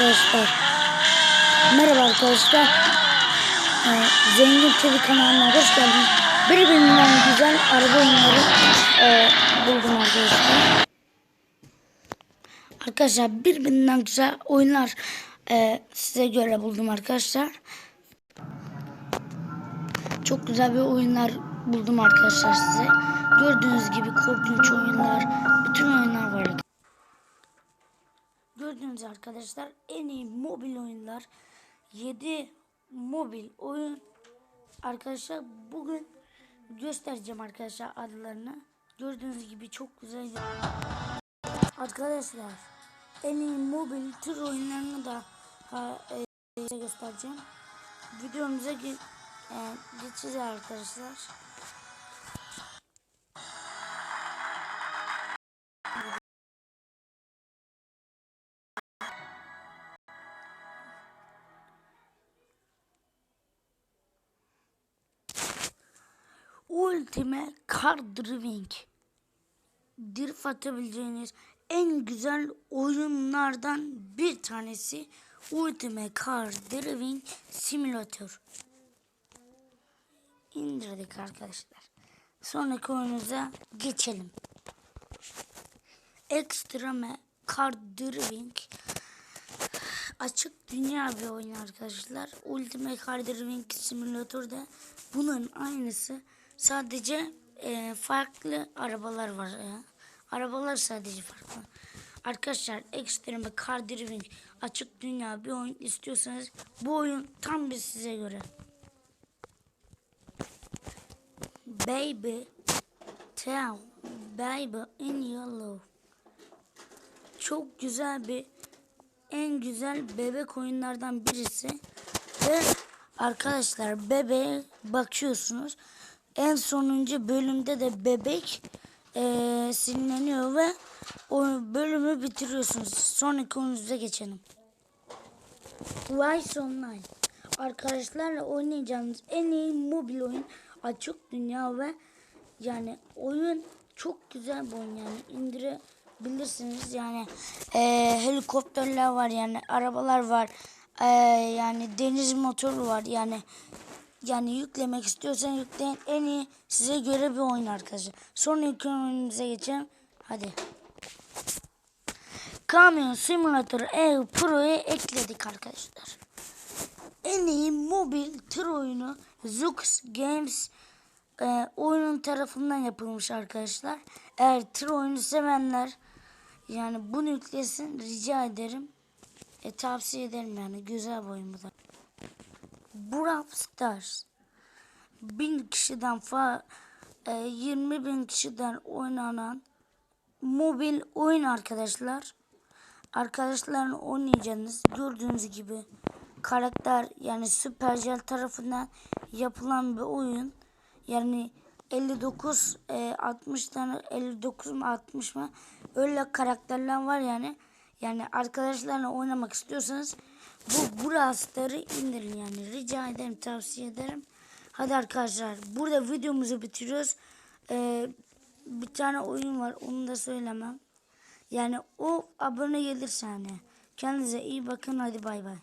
arkadaşlar. Merhaba arkadaşlar. Ee, Zengin TV kanalına hoş geldiniz. Birbirinden güzel araba oyunları e, buldum arkadaşlar. Arkadaşlar birbirinden güzel oyunlar e, size göre buldum arkadaşlar. Çok güzel bir oyunlar buldum arkadaşlar size. Gördüğünüz gibi korkunç oyunlar, bütün oyunlar var. Gördüğünüz arkadaşlar en iyi mobil oyunlar 7 mobil oyun. Arkadaşlar bugün göstereceğim arkadaşlar adlarını. Gördüğünüz gibi çok güzel. Arkadaşlar en iyi mobil tür oyunlarını da ha, e, göstereceğim. Videomuza e, geçeceğiz arkadaşlar Ultime Car Driving. Drift atabileceğiniz en güzel oyunlardan bir tanesi Ultime Car Driving Simulator. İndirdik arkadaşlar. Sonraki oyunumuza geçelim. Extreme Car Driving açık dünya bir oyun arkadaşlar. Ultimate Car Driving Simulator'da bunun aynısı. Sadece e, farklı arabalar var ya. Arabalar sadece farklı. Arkadaşlar Extreme Car Driving açık dünya bir oyun istiyorsanız bu oyun tam bir size göre. Baby Tell Baby in Yellow çok güzel bir en güzel bebek oyunlardan birisi ve arkadaşlar bebeğe bakıyorsunuz en sonuncu bölümde de bebek e, sinirleniyor ve o bölümü bitiriyorsunuz. Sonraki oyununuza geçelim. Rise Online. Arkadaşlarla oynayacağınız en iyi mobil oyun açık dünya ve yani oyun çok güzel bir oyun yani indirebilirsiniz. Yani e, helikopterler var yani arabalar var. E, yani deniz motoru var yani yani yüklemek istiyorsan yükleyin en iyi size göre bir oyun arkadaşlar. Sonra ilk oyunumuza geçelim. Hadi. Kamyon Simulator Ev Pro'yu ekledik arkadaşlar. En iyi mobil tır oyunu Zux Games e, oyunun tarafından yapılmış arkadaşlar. Eğer tır oyunu sevenler yani bunu yüklesin rica ederim. E, tavsiye ederim yani güzel bir oyun bu da. Brawl Stars. Bin kişiden fa e, 20 bin kişiden oynanan mobil oyun arkadaşlar. Arkadaşlarla oynayacağınız gördüğünüz gibi karakter yani Supercell tarafından yapılan bir oyun. Yani 59 e, 60 tane 59 mu 60 mı öyle karakterler var yani. Yani arkadaşlarla oynamak istiyorsanız bu Brawl indirin yani. Rica ederim tavsiye ederim. Hadi arkadaşlar burada videomuzu bitiriyoruz. Ee, bir tane oyun var onu da söylemem. Yani o abone gelirse hani. Kendinize iyi bakın hadi bay bay.